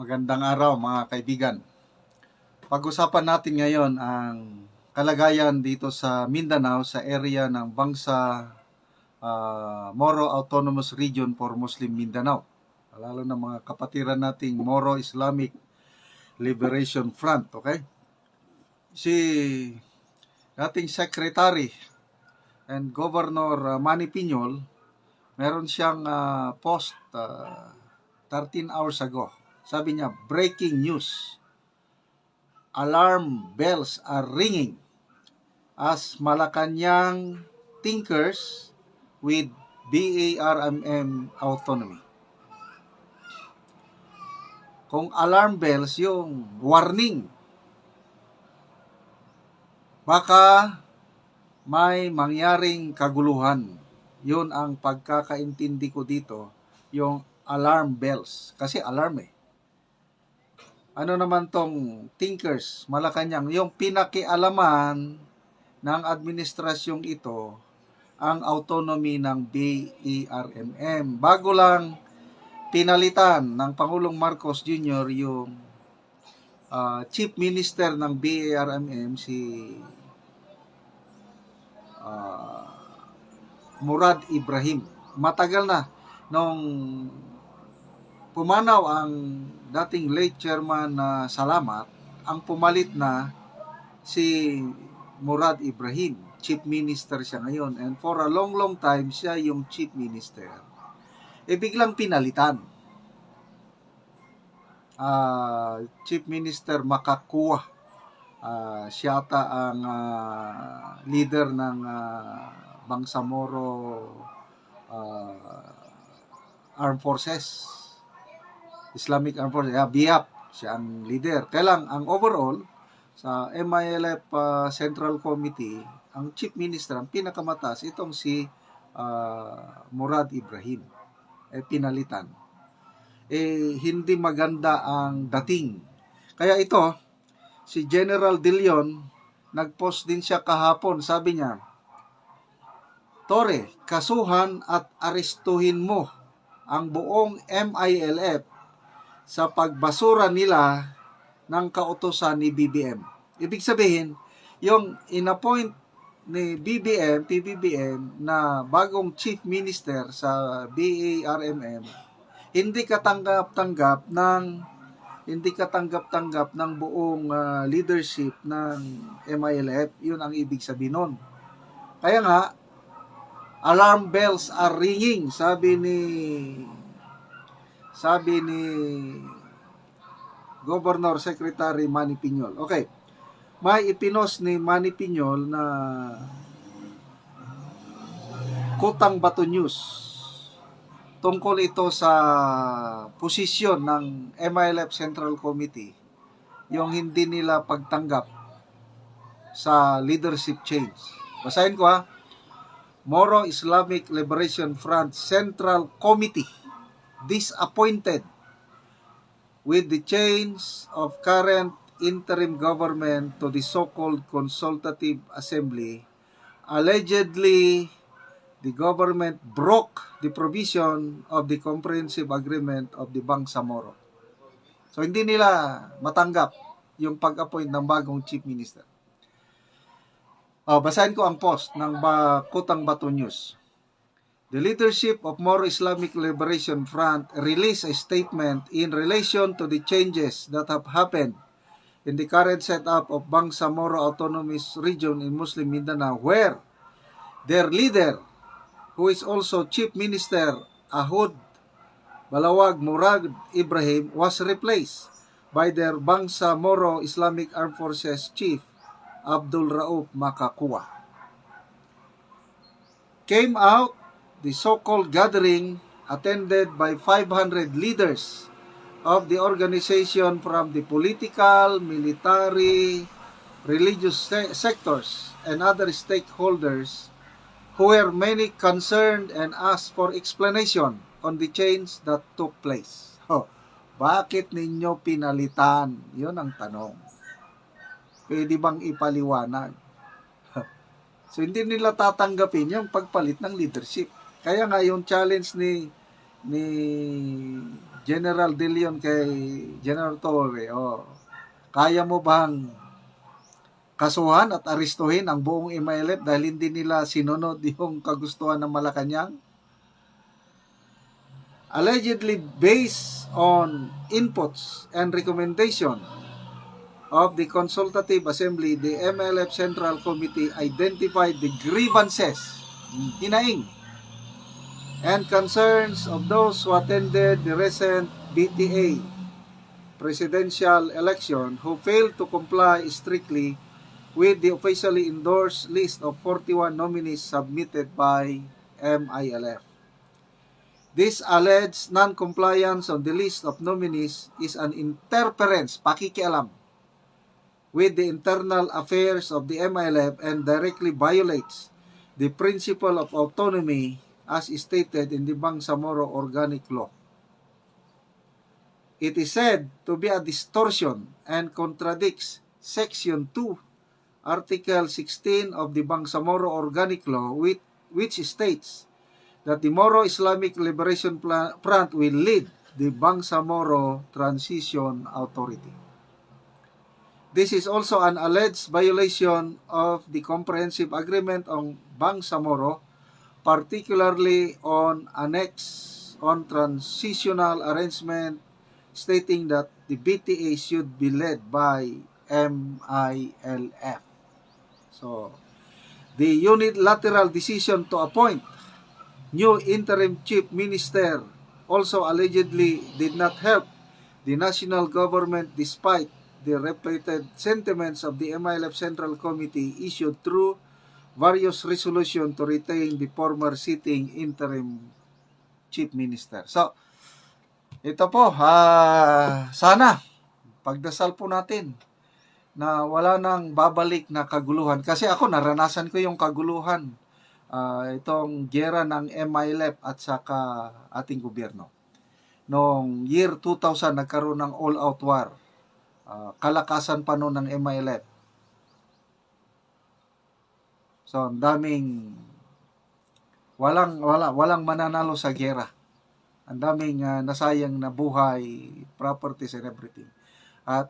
Magandang araw mga kaibigan. Pag-usapan natin ngayon ang kalagayan dito sa Mindanao sa area ng Bangsa ah, Moro Autonomous Region for Muslim Mindanao. Lalo na mga kapatiran nating Moro Islamic Liberation Front, okay? Si ating Secretary and Governor ah, Manny Piñol, meron siyang ah, post ah, 13 hours ago. Sabi niya, breaking news. Alarm bells are ringing as Malacanang tinkers with BARMM autonomy. Kung alarm bells, yung warning. Baka may mangyaring kaguluhan. Yun ang pagkakaintindi ko dito, yung alarm bells. Kasi alarm eh ano naman tong Tinkers, Malacanang, yung pinakialaman ng administrasyong ito ang autonomy ng BERMM. Bago lang pinalitan ng Pangulong Marcos Jr. yung ah, Chief Minister ng BERMM, si ah, Murad Ibrahim. Matagal na nung pumanaw ang dating late chairman na Salamat, ang pumalit na si Murad Ibrahim. Chief Minister siya ngayon. And for a long, long time, siya yung Chief Minister. E biglang pinalitan. Ah, Chief Minister Makakuwa. Ah, siya ata ang ah, leader ng ah, Bangsamoro ah, Armed Forces. Islamic Armed Forces, yeah, BIAP, siya ang leader. Kaya lang, ang overall, sa MILF uh, Central Committee, ang chief minister, ang pinakamataas, itong si uh, Murad Ibrahim, eh, pinalitan. Eh, hindi maganda ang dating. Kaya ito, si General De Leon, nagpost din siya kahapon, sabi niya, Tore, kasuhan at arestuhin mo ang buong MILF sa pagbasura nila ng kautosan ni BBM. Ibig sabihin, yung inappoint ni BBM, PBBM, na bagong chief minister sa BARMM, hindi katanggap-tanggap ng hindi katanggap-tanggap ng buong ah, leadership ng MILF. Yun ang ibig sabihin nun. Kaya nga, alarm bells are ringing, sabi ni sabi ni Governor Secretary Manny Piñol. Okay. May ipinos ni Manny Piñol na Kutang Bato News. Tungkol ito sa posisyon ng MILF Central Committee yung hindi nila pagtanggap sa leadership change. Basahin ko ha. Moro Islamic Liberation Front Central Committee disappointed with the change of current interim government to the so-called consultative assembly. Allegedly, the government broke the provision of the comprehensive agreement of the Bangsamoro. So, hindi nila matanggap yung pag-appoint ng bagong chief minister. Oh, basahin ko ang post ng Bakutang Bato News. The leadership of Moro Islamic Liberation Front released a statement in relation to the changes that have happened in the current setup of Bangsamoro Autonomous Region in Muslim Mindanao where their leader, who is also Chief Minister Ahud Balawag Murad Ibrahim, was replaced by their Bangsamoro Islamic Armed Forces Chief Abdul Rauf Makakuwa. Came out the so-called gathering attended by 500 leaders of the organization from the political, military, religious se- sectors and other stakeholders who were many concerned and asked for explanation on the change that took place. Oh, bakit ninyo pinalitan? Yun ang tanong. Pwede bang ipaliwanag? so, hindi nila tatanggapin yung pagpalit ng leadership. Kaya nga yung challenge ni ni General De Leon kay General Torre, oh, kaya mo bang kasuhan at aristuhin ang buong MILF dahil hindi nila sinunod yung kagustuhan ng Malacanang? Allegedly based on inputs and recommendation of the Consultative Assembly, the MLF Central Committee identified the grievances, hinaing, and concerns of those who attended the recent BTA presidential election who failed to comply strictly with the officially endorsed list of 41 nominees submitted by MILF. This alleged non-compliance on the list of nominees is an interference, pakikialam, with the internal affairs of the MILF and directly violates the principle of autonomy as stated in the Bangsamoro Organic Law. It is said to be a distortion and contradicts Section 2, Article 16 of the Bangsamoro Organic Law, which, which states that the Moro Islamic Liberation Front will lead the Bangsamoro Transition Authority. This is also an alleged violation of the Comprehensive Agreement on Bangsamoro, particularly on Annex on Transitional Arrangement stating that the BTA should be led by MILF. So, the unilateral decision to appoint new interim chief minister also allegedly did not help the national government despite the repeated sentiments of the MILF Central Committee issued through various resolutions to retain the former sitting interim chief minister. So, ito po, ah, sana pagdasal po natin na wala nang babalik na kaguluhan. Kasi ako, naranasan ko yung kaguluhan ah, itong gera ng MILF at saka ating gobyerno. Noong year 2000, nagkaroon ng all-out war. Ah, kalakasan pa noon ng MILF. So, ang daming walang wala walang mananalo sa gera. Ang daming ah, nasayang na buhay, properties and everything. At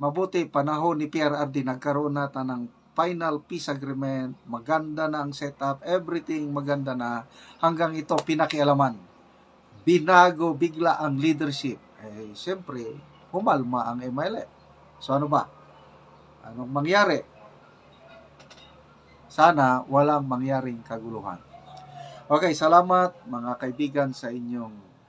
mabuti panahon ni PRRD nagkaroon nata ng final peace agreement, maganda na ang setup, everything maganda na hanggang ito pinakialaman. Binago bigla ang leadership. Eh, siyempre, humalma ang MLF. So ano ba? Anong mangyari? Sana walang mangyaring kaguluhan. Okay, salamat mga kaibigan sa inyong